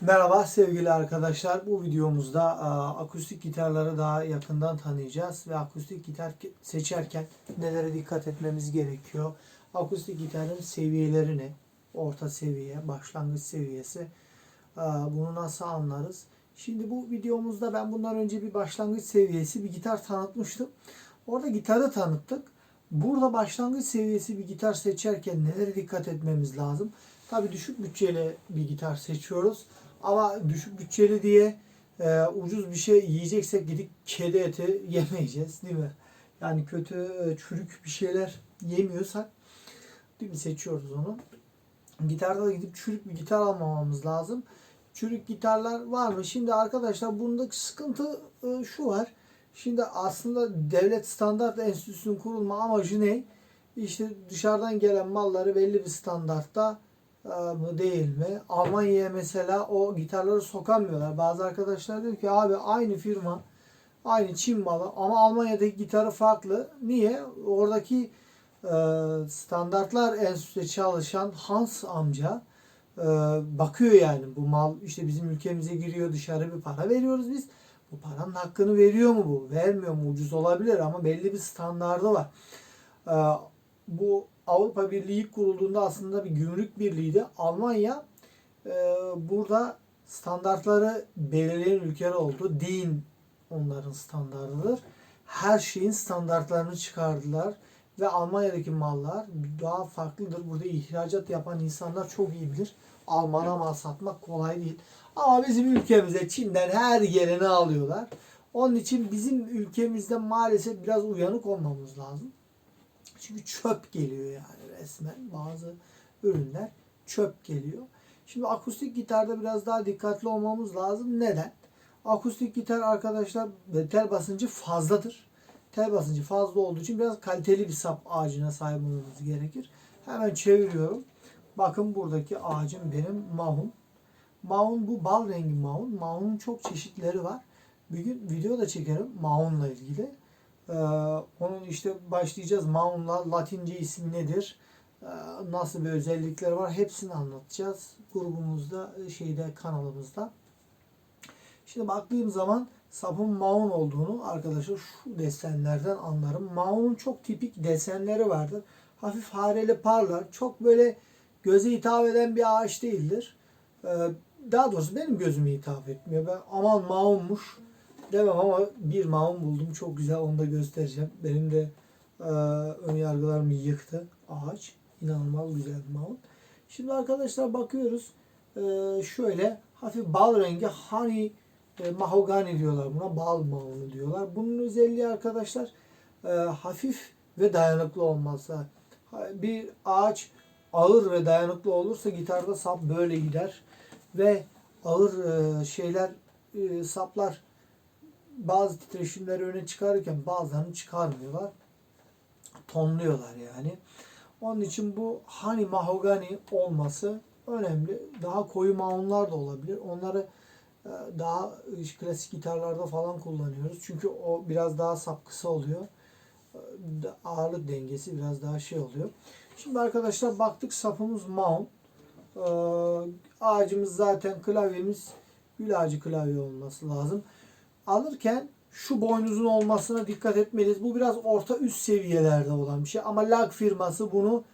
Merhaba sevgili arkadaşlar. Bu videomuzda e, akustik gitarları daha yakından tanıyacağız ve akustik gitar ke- seçerken nelere dikkat etmemiz gerekiyor? Akustik gitarın seviyeleri ne? Orta seviye, başlangıç seviyesi. E, Bunu nasıl anlarız? Şimdi bu videomuzda ben bundan önce bir başlangıç seviyesi bir gitar tanıtmıştım. Orada gitarı tanıttık. Burada başlangıç seviyesi bir gitar seçerken nelere dikkat etmemiz lazım? Tabii düşük bütçeli bir gitar seçiyoruz. Ama düşük bütçeli diye e, ucuz bir şey yiyeceksek gidip kedi eti yemeyeceğiz değil mi? Yani kötü e, çürük bir şeyler yemiyorsak değil mi seçiyoruz onu. Gitarda da gidip çürük bir gitar almamamız lazım. Çürük gitarlar var mı? Şimdi arkadaşlar bundaki sıkıntı e, şu var. Şimdi aslında devlet standart enstitüsünün kurulma amacı ne? İşte dışarıdan gelen malları belli bir standartta mı değil mi? Almanya'ya mesela o gitarları sokamıyorlar. Bazı arkadaşlar diyor ki abi aynı firma aynı Çin malı ama Almanya'daki gitarı farklı. Niye? Oradaki e, standartlar enstitüde çalışan Hans amca e, bakıyor yani bu mal işte bizim ülkemize giriyor dışarı bir para veriyoruz biz. Bu paranın hakkını veriyor mu bu? Vermiyor mu? Ucuz olabilir ama belli bir standardı var. E, bu Avrupa Birliği kurulduğunda aslında bir gümrük birliğiydi. Almanya e, burada standartları belirleyen ülkeler oldu. Din onların standartıdır. Her şeyin standartlarını çıkardılar ve Almanya'daki mallar daha farklıdır. Burada ihracat yapan insanlar çok iyi bilir. Alman'a mal satmak kolay değil. Ama bizim ülkemize Çin'den her geleni alıyorlar. Onun için bizim ülkemizde maalesef biraz uyanık olmamız lazım. Çünkü çöp geliyor yani resmen bazı ürünler çöp geliyor. Şimdi akustik gitarda biraz daha dikkatli olmamız lazım. Neden? Akustik gitar arkadaşlar tel basıncı fazladır. Tel basıncı fazla olduğu için biraz kaliteli bir sap ağacına sahip olmamız gerekir. Hemen çeviriyorum. Bakın buradaki ağacım benim mahun. Mahun bu bal rengi mahun. Mahunun çok çeşitleri var. Bir gün video da çekerim mahunla ilgili. Ee, onun işte başlayacağız. Maun'la Latince ismi nedir? Ee, nasıl bir özellikleri var? Hepsini anlatacağız. Grubumuzda, şeyde, kanalımızda. Şimdi baktığım zaman sapın maun olduğunu arkadaşlar şu desenlerden anlarım. Maun'un çok tipik desenleri vardır. Hafif hareli parlar. Çok böyle göze hitap eden bir ağaç değildir. Ee, daha doğrusu benim gözüme hitap etmiyor. Ben aman maunmuş demem ama bir maun buldum. Çok güzel onu da göstereceğim. Benim de e, ön yargılarımı yıktı ağaç. İnanılmaz güzel bir maun. Şimdi arkadaşlar bakıyoruz. E, şöyle hafif bal rengi honey e, mahogani diyorlar buna. Bal maunu diyorlar. Bunun özelliği arkadaşlar e, hafif ve dayanıklı olması. Bir ağaç ağır ve dayanıklı olursa gitarda sap böyle gider ve ağır e, şeyler e, saplar bazı titreşimleri öne çıkarırken bazılarını çıkarmıyorlar. Tonluyorlar yani. Onun için bu hani mahogani olması önemli. Daha koyu maunlar da olabilir. Onları e, daha e, klasik gitarlarda falan kullanıyoruz. Çünkü o biraz daha sap kısa oluyor. E, Ağırlık dengesi biraz daha şey oluyor. Şimdi arkadaşlar baktık sapımız maun. E, Ağacımız zaten klavyemiz gül ağacı klavye olması lazım alırken şu boynuzun olmasına dikkat etmeliyiz. Bu biraz orta üst seviyelerde olan bir şey. Ama Lag firması bunu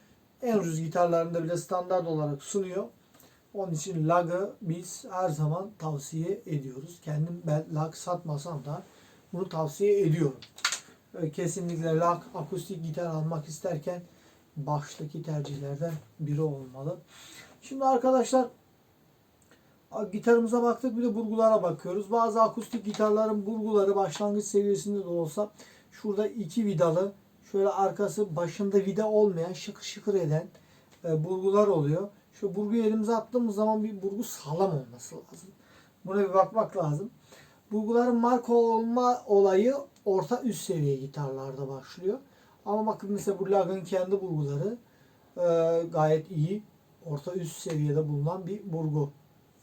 en ucuz gitarlarında bile standart olarak sunuyor. Onun için Lag'ı biz her zaman tavsiye ediyoruz. Kendim ben Lag satmasam da bunu tavsiye ediyorum. Ee, Kesinlikle Lag akustik gitar almak isterken baştaki tercihlerden biri olmalı. Şimdi arkadaşlar gitarımıza baktık bir de burgulara bakıyoruz. Bazı akustik gitarların burguları başlangıç seviyesinde de olsa şurada iki vidalı şöyle arkası başında vida olmayan şıkır şıkır eden e, burgular oluyor. Şu burguyu elimize attığımız zaman bir burgu sağlam olması lazım. Buna bir bakmak lazım. Burguların marka olma olayı orta üst seviye gitarlarda başlıyor. Ama bakın mesela bu Lag'ın kendi burguları e, gayet iyi. Orta üst seviyede bulunan bir burgu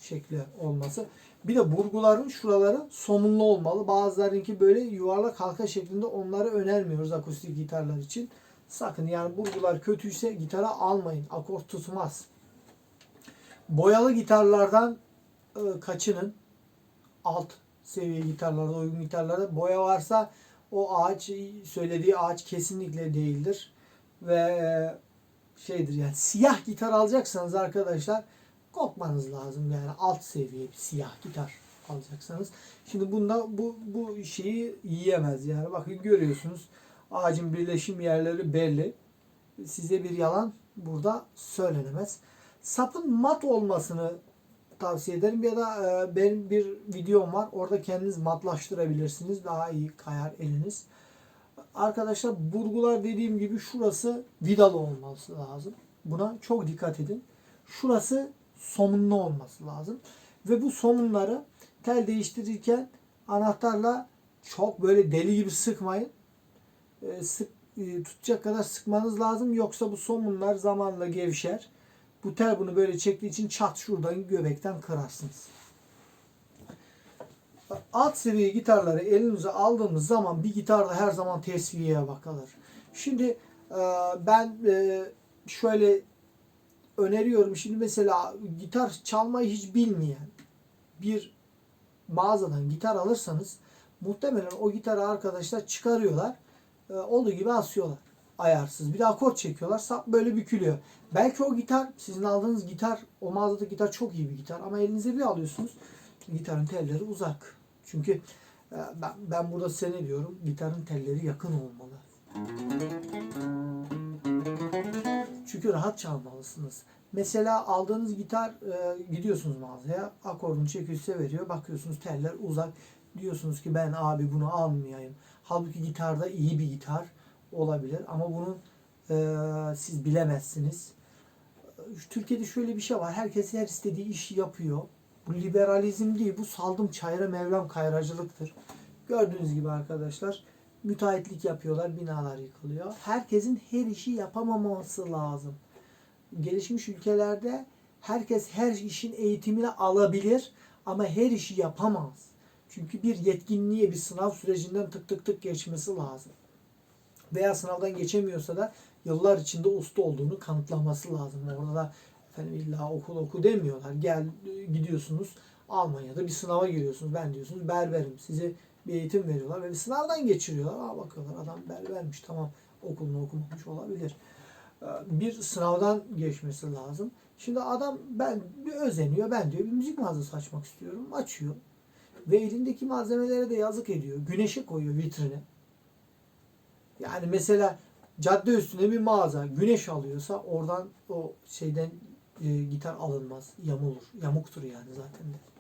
şekli olması. Bir de burguların şuraları somunlu olmalı. Bazılarınki böyle yuvarlak halka şeklinde onları önermiyoruz akustik gitarlar için. Sakın yani burgular kötüyse gitara almayın. Akort tutmaz. Boyalı gitarlardan e, kaçının alt seviye gitarlarda, uygun gitarlarda boya varsa o ağaç söylediği ağaç kesinlikle değildir. Ve e, şeydir yani siyah gitar alacaksanız arkadaşlar korkmanız lazım yani alt seviye bir siyah gitar alacaksanız. Şimdi bunda bu bu şeyi yiyemez yani bakın görüyorsunuz ağacın birleşim yerleri belli. Size bir yalan burada söylenemez. Sapın mat olmasını tavsiye ederim ya da e, benim bir videom var. Orada kendiniz matlaştırabilirsiniz. Daha iyi kayar eliniz. Arkadaşlar burgular dediğim gibi şurası vidalı olması lazım. Buna çok dikkat edin. Şurası somunlu olması lazım. Ve bu somunları tel değiştirirken anahtarla çok böyle deli gibi sıkmayın. E, sık e, tutacak kadar sıkmanız lazım. Yoksa bu somunlar zamanla gevşer. Bu tel bunu böyle çektiği için çat şuradan göbekten kırarsınız. Alt seviye gitarları elinize aldığımız zaman bir gitarda her zaman tesviyeye bakılır. Şimdi e, ben e, şöyle öneriyorum. Şimdi mesela gitar çalmayı hiç bilmeyen bir mağazadan gitar alırsanız muhtemelen o gitarı arkadaşlar çıkarıyorlar. E, olduğu gibi asıyorlar. Ayarsız. Bir de akort çekiyorlar. Sap böyle bükülüyor. Belki o gitar sizin aldığınız gitar o mağazadaki gitar çok iyi bir gitar ama elinize bir alıyorsunuz. Gitarın telleri uzak. Çünkü e, ben, ben burada size ne diyorum? Gitarın telleri yakın olmalı. Rahat çalmalısınız. Mesela aldığınız gitar e, gidiyorsunuz mağazaya akordunu çekiyor size veriyor. Bakıyorsunuz teller uzak. Diyorsunuz ki ben abi bunu almayayım. Halbuki gitarda iyi bir gitar olabilir ama bunu e, siz bilemezsiniz. Türkiye'de şöyle bir şey var. Herkes her istediği işi yapıyor. Bu liberalizm değil. Bu saldım çayra mevlam kayracılıktır. Gördüğünüz gibi arkadaşlar müteahhitlik yapıyorlar. Binalar yıkılıyor. Herkesin her işi yapamaması lazım. Gelişmiş ülkelerde herkes her işin eğitimini alabilir ama her işi yapamaz. Çünkü bir yetkinliğe bir sınav sürecinden tık tık tık geçmesi lazım. Veya sınavdan geçemiyorsa da yıllar içinde usta olduğunu kanıtlaması lazım. Orada da efendim illa okul oku demiyorlar. Gel gidiyorsunuz Almanya'da bir sınava giriyorsunuz. Ben diyorsunuz berberim. Size bir eğitim veriyorlar ve bir sınavdan geçiriyorlar. Aa bakıyorlar adam berbermiş tamam okulunu okumamış olabilir. Ee, Bir sınavdan geçmesi lazım. Şimdi adam ben bir özeniyor. Ben diyor bir müzik mağazası açmak istiyorum. Açıyor. Ve elindeki malzemelere de yazık ediyor. Güneşe koyuyor vitrine. Yani mesela cadde üstünde bir mağaza güneş alıyorsa oradan o şeyden e, gitar alınmaz. Yamulur. Yamuktur yani zaten de.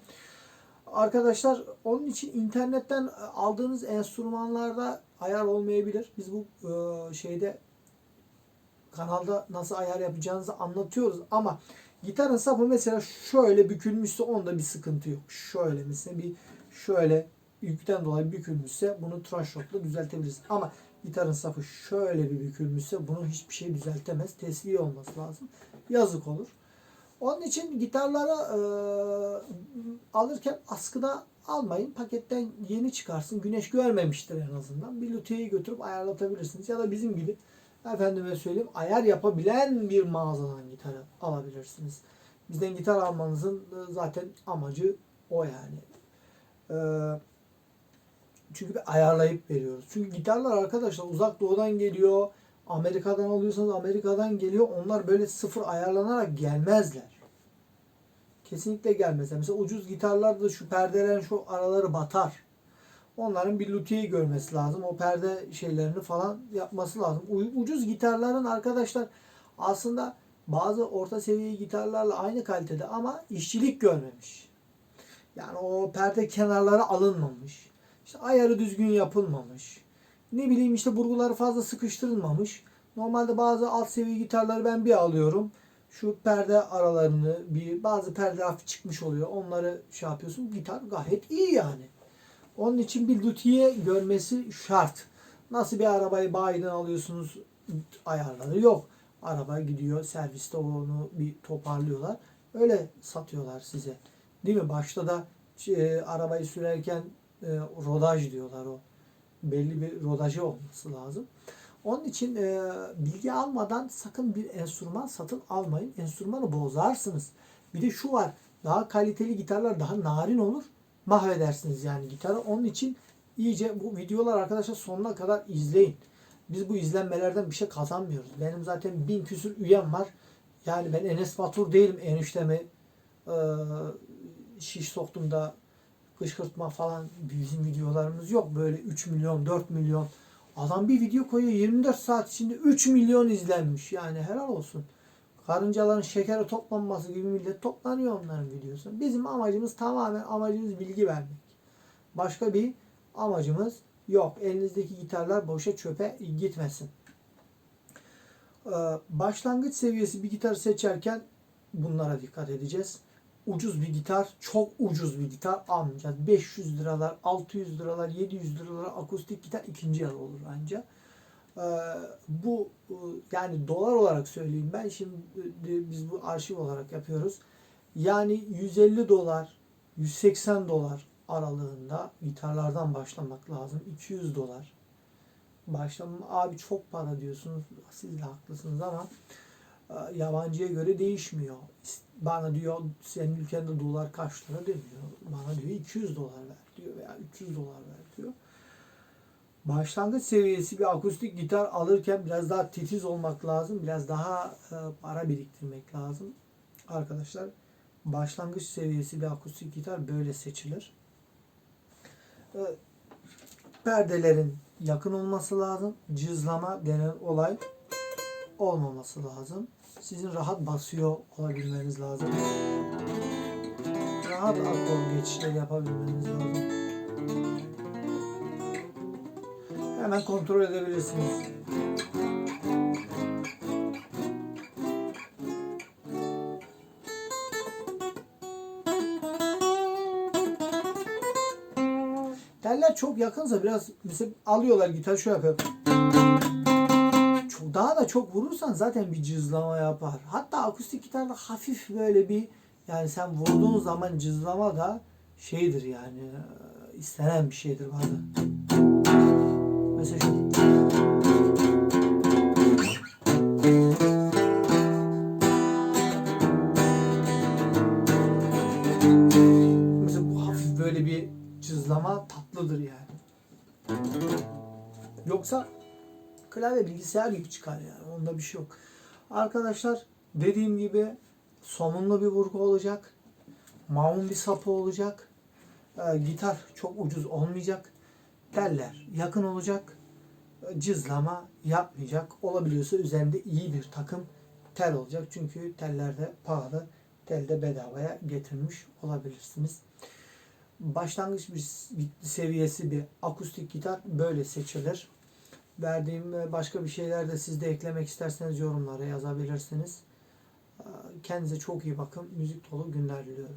Arkadaşlar onun için internetten aldığınız enstrümanlarda ayar olmayabilir. Biz bu e, şeyde kanalda nasıl ayar yapacağınızı anlatıyoruz ama gitarın sapı mesela şöyle bükülmüşse onda bir sıkıntı yok. Şöyle mesela bir şöyle yükten dolayı bükülmüşse bunu tıraş shotla düzeltebiliriz. Ama gitarın sapı şöyle bir bükülmüşse bunu hiçbir şey düzeltemez. Tesviye olması lazım. Yazık olur. Onun için gitarlara e, alırken askıda almayın. Paketten yeni çıkarsın. Güneş görmemiştir en azından. Bir lüthiyeyi götürüp ayarlatabilirsiniz. Ya da bizim gibi efendime söyleyeyim ayar yapabilen bir mağazadan gitarı alabilirsiniz. Bizden gitar almanızın e, zaten amacı o yani. E, çünkü bir ayarlayıp veriyoruz. Çünkü gitarlar arkadaşlar uzak doğudan geliyor. Amerika'dan alıyorsanız Amerika'dan geliyor. Onlar böyle sıfır ayarlanarak gelmezler. Kesinlikle gelmezler. Mesela ucuz gitarlarda şu perdelerin şu araları batar. Onların bir luthiye görmesi lazım. O perde şeylerini falan yapması lazım. Ucuz gitarların arkadaşlar aslında bazı orta seviye gitarlarla aynı kalitede ama işçilik görmemiş. Yani o perde kenarları alınmamış. İşte ayarı düzgün yapılmamış. Ne bileyim işte burguları fazla sıkıştırılmamış. Normalde bazı alt seviye gitarları ben bir alıyorum. Şu perde aralarını bir bazı perde hafif çıkmış oluyor. Onları şey yapıyorsun. Gitar gayet iyi yani. Onun için bir luthiye görmesi şart. Nasıl bir arabayı bayiden alıyorsunuz ayarları yok. Araba gidiyor serviste onu bir toparlıyorlar. Öyle satıyorlar size. Değil mi? Başta da e, arabayı sürerken e, rodaj diyorlar o. Belli bir rodajı olması lazım. Onun için e, bilgi almadan sakın bir enstrüman satın almayın. Enstrümanı bozarsınız. Bir de şu var. Daha kaliteli gitarlar daha narin olur. Mahvedersiniz yani gitarı. Onun için iyice bu videolar arkadaşlar sonuna kadar izleyin. Biz bu izlenmelerden bir şey kazanmıyoruz. Benim zaten bin küsür üyem var. Yani ben Enes Batur değilim eniştemi e, şiş soktum da kışkırtma falan bizim videolarımız yok. Böyle 3 milyon 4 milyon adam bir video koyuyor 24 saat içinde 3 milyon izlenmiş. Yani helal olsun. Karıncaların şekeri toplanması gibi millet toplanıyor onların videosu. Bizim amacımız tamamen amacımız bilgi vermek. Başka bir amacımız yok. Elinizdeki gitarlar boşa çöpe gitmesin. Ee, başlangıç seviyesi bir gitar seçerken bunlara dikkat edeceğiz. Ucuz bir gitar, çok ucuz bir gitar almayacağız. 500 liralar, 600 liralar, 700 liralar akustik gitar ikinci el olur ancak. Ee, bu e, yani dolar olarak söyleyeyim ben şimdi biz bu arşiv olarak yapıyoruz. Yani 150 dolar, 180 dolar aralığında gitarlardan başlamak lazım. 200 dolar. Başlamam abi çok para diyorsunuz. Siz de haklısınız ama e, yabancıya göre değişmiyor. Bana diyor senin ülkende dolar kaç lira demiyor. Bana diyor 200 dolar ver diyor veya 300 dolar ver diyor. Başlangıç seviyesi bir akustik gitar alırken biraz daha titiz olmak lazım. Biraz daha e, para biriktirmek lazım. Arkadaşlar başlangıç seviyesi bir akustik gitar böyle seçilir. E, perdelerin yakın olması lazım. Cızlama denen olay olmaması lazım. Sizin rahat basıyor olabilmeniz lazım. Rahat akor geçişleri yapabilmeniz lazım. Hemen kontrol edebilirsiniz. Teller çok yakınsa biraz mesela alıyorlar gitar şu yapıyor. Daha da çok vurursan zaten bir cızlama yapar. Hatta akustik gitarda hafif böyle bir yani sen vurduğun zaman cızlama da şeydir yani e, istenen bir şeydir bazen. Mesela şu. Mesela bu hafif böyle bir cızlama tatlıdır yani. Yoksa klavye bilgisayar gibi çıkar yani. Onda bir şey yok. Arkadaşlar dediğim gibi somunlu bir vurgu olacak. Mamun bir sapı olacak. Ee, gitar çok ucuz olmayacak. Teller yakın olacak. Ee, Cızlama yapmayacak. Olabiliyorsa üzerinde iyi bir takım tel olacak. Çünkü teller de pahalı. Tel de bedavaya getirmiş olabilirsiniz. Başlangıç bir seviyesi bir akustik gitar böyle seçilir. Verdiğim e, başka bir şeyler de siz de eklemek isterseniz yorumlara yazabilirsiniz. Kendinize çok iyi bakın. Müzik dolu günler diliyorum.